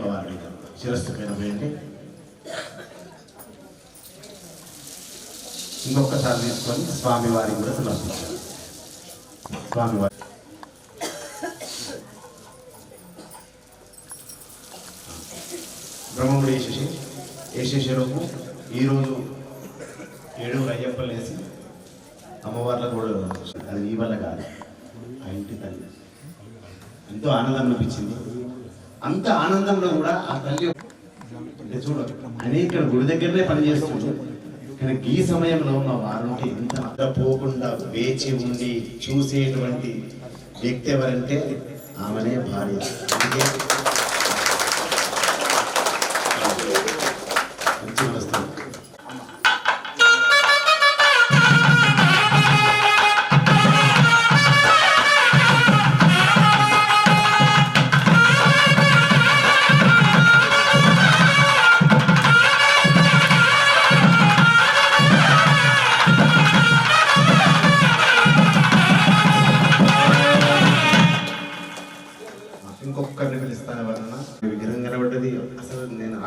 అమ్మవారి శిరస్సు పైన వేయండి. ఇంకొకసారి తీసుకొని స్వామివారి కూడా సమర్పించాలి. స్వామివారి. బ్రహ్మముడు వేసేసి వేసేసే రోజు ఈరోజు ఏడుగురు అయ్యప్పలు వేసి అమ్మవార్లకు కూడా అది ఈ వల్ల కాదు. ఆ ఇంటి తల్లి. ఎంతో ఆనందం అనిపించింది. అంత ఆనందంలో కూడా ఆ తల్లి అంటే చూడ అనేక గుడి దగ్గరనే పనిచేస్తుంది కానీ ఈ సమయంలో ఉన్న వారుంటే ఇంత అడ్డ పోకుండా వేచి ఉండి చూసేటువంటి వ్యక్తి ఎవరంటే ఆమెనే భార్య. అందుకే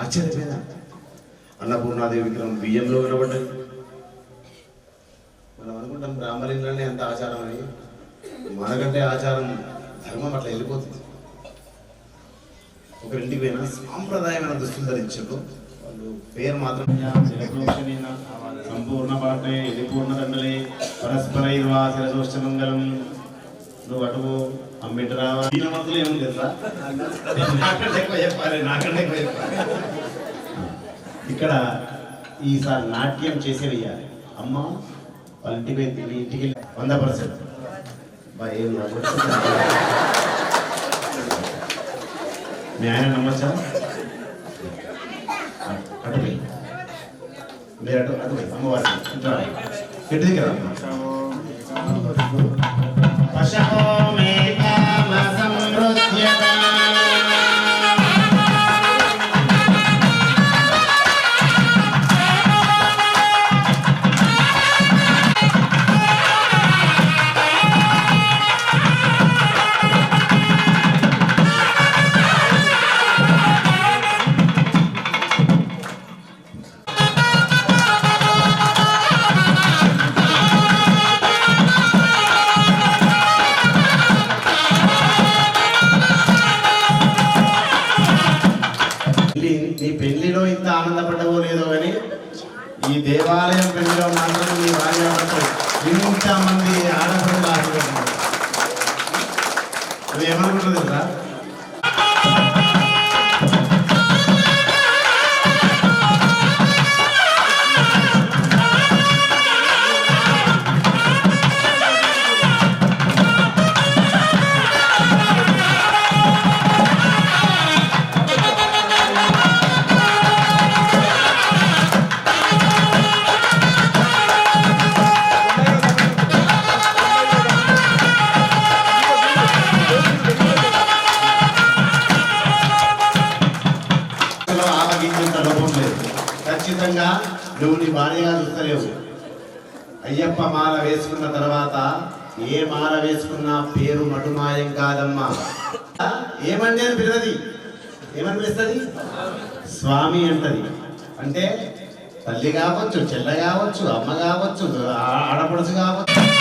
ఆశ్చర్యపోయినా అన్నపూర్ణాదేవి విగ్రహం బియ్యంలో కనబడ్డది మనం అనుకుంటాం బ్రాహ్మణులనే అంత ఆచారం అని. మనకంటే ఆచారం ధర్మం అట్లా వెళ్ళిపోతుంది. ఒకరింటికి పోయినా సాంప్రదాయమైన దుస్తులు ధరించారు. వాళ్ళు పేరు మాత్రం సంపూర్ణ పాఠే ఇది పూర్ణదండలే పరస్పర ఇర్వా శిరదోష్టమంగళం నువ్వు అటు అమ్మిటి రావా. దీనమతులు ఏముంది తెలుసా? నాకంటే ఎక్కువ చెప్పాలి నాకంటే ఎక్కువ చెప్పాలి. ఇక్కడ ఈసారి నాట్యం చేసే వెయ్యాలి అమ్మ వాళ్ళ ఇంటికి వెళ్ళి- ఇంటికి వెళ్ళి వంద పర్సెంట్. ఏం? మీ ఆయన నమ్మచ్చా? అటు పోయి. మీరు అటు అటు పోయి. అమ్మవారి ఇటు దగ్గర ఈ దేవాలయం పెళ్ళిలో మాత్రం నీ భార్య ఇంతమంది ఆడపడులు ఆశీర్వదించారు అది ఏమనుకుంటుంది తెలుసా నువ్వు నీ భార్యగా చూస్తలేవు. అయ్యప్ప మాల వేసుకున్న తర్వాత ఏ మాల వేసుకున్నా పేరు మటుమాయం కాదమ్మా. ఏమండి అని పిలవది? ఏమని పిలుస్తుంది? స్వామి అంటది. అంటే తల్లి కావచ్చు చెల్ల కావచ్చు అమ్మ కావచ్చు ఆడపడుచు కావచ్చు.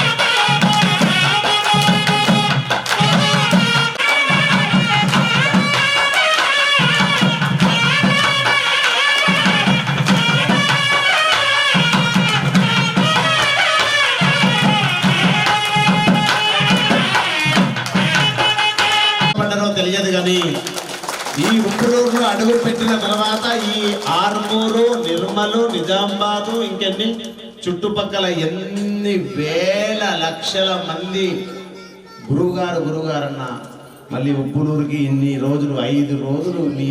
నిజామాబాదు ఇంకెన్ని? చుట్టుపక్కల ఎన్ని వేల లక్షల మంది గురువుగారు గురువుగారు అన్న మళ్ళీ ఉప్పులూరుకి ఇన్ని రోజులు ఐదు రోజులు మీ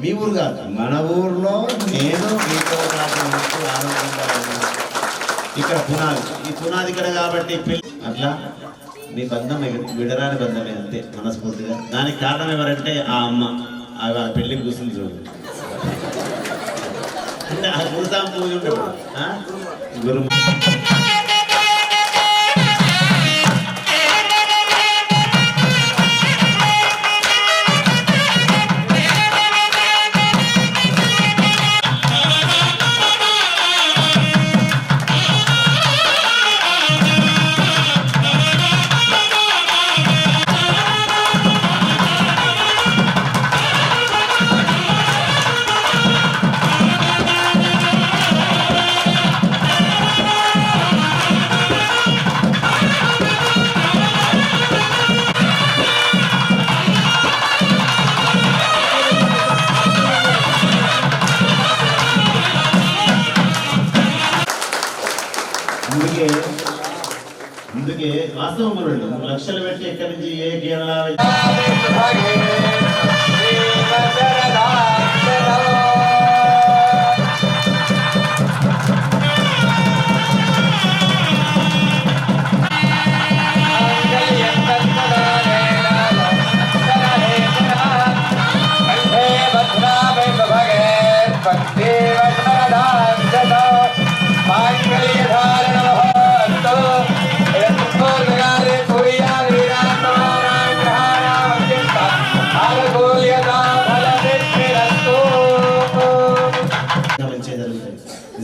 మీ ఊరు కాదు మన ఊర్లో నేను మీతో ఇక్కడ పునాది ఈ పునాది ఇక్కడ కాబట్టి అట్లా? నీ బంధం విడరాని బంధమే అంతే మనస్ఫూర్తిగా. దానికి కారణం ఎవరంటే ఆ అమ్మ. ఆ పెళ్ళికి కూర్చుని చూడు. గురుతాం పూజ ఉండేవాడు గురు అందుకే అందుకే వాస్తవం గురుడు లక్షలు పెట్టి ఎక్కడి నుంచి ఏ గేనాల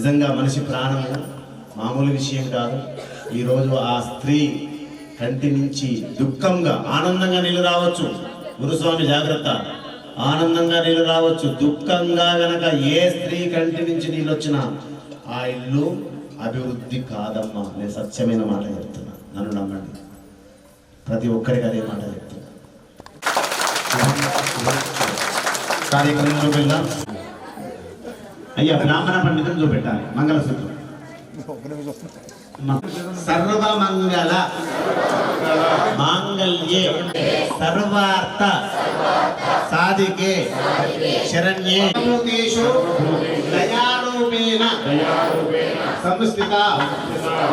నిజంగా మనిషి ప్రాణము మామూలు విషయం కాదు ఈరోజు ఆ స్త్రీ కంటి నుంచి దుఃఖంగా ఆనందంగా నీళ్ళు రావచ్చు గురుస్వామి జాగ్రత్త ఆనందంగా నీళ్ళు రావచ్చు దుఃఖంగా గనక ఏ స్త్రీ కంటి నుంచి నీళ్ళు వచ్చినా ఆ ఇల్లు అభివృద్ధి కాదమ్మా నేను సత్యమైన మాట చెప్తున్నా నన్ను నమ్మండి ప్రతి ఒక్కరికి అదే మాట చెప్తున్నా కార్యక్రమం చూపెళ్దాం అయ్యా బ్రాహ్మణ పండితులు చూపెట్టాలి. మంగళసూత్రం. మ- సర్వమంగళ మాంగళ్యే సర్వార్థ సాధికే శరణ్యే. లోకేషు దయారూపేణ సంస్థిత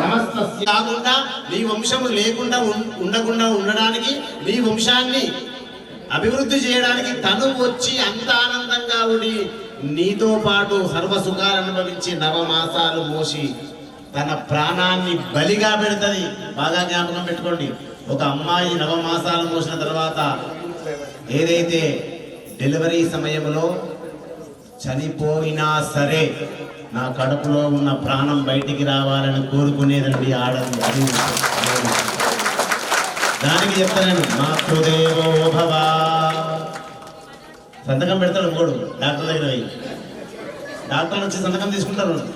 నమస్తస్య. కాకుండా నీ వంశము లేకుండా ఉం- ఉండకుండా ఉండడానికి నీ వంశాన్ని అభివృద్ధి చేయడానికి తను వచ్చి అంత ఆనందంగా ఉండి నీతో పాటు సర్వ సుఖాలు అనుభవించి నవమాసాలు మోసి తన ప్రాణాన్ని బలిగా పెడుతుంది. బాగా జ్ఞాపకం పెట్టుకోండి. ఒక అమ్మాయి నవమాసాలు మోసిన తర్వాత ఏదైతే డెలివరీ సమయంలో చనిపోయినా సరే నా కడుపులో ఉన్న ప్రాణం బయటికి రావాలని కోరుకునేదండి ఆడది. అది దానికి చెప్తాను మాతృదేవో భవా సంతకం పెడతాడు ఇంకోడు డాక్టర్ దగ్గర పోయి. డాక్టర్ వచ్చి సంతకం తీసుకుంటారు.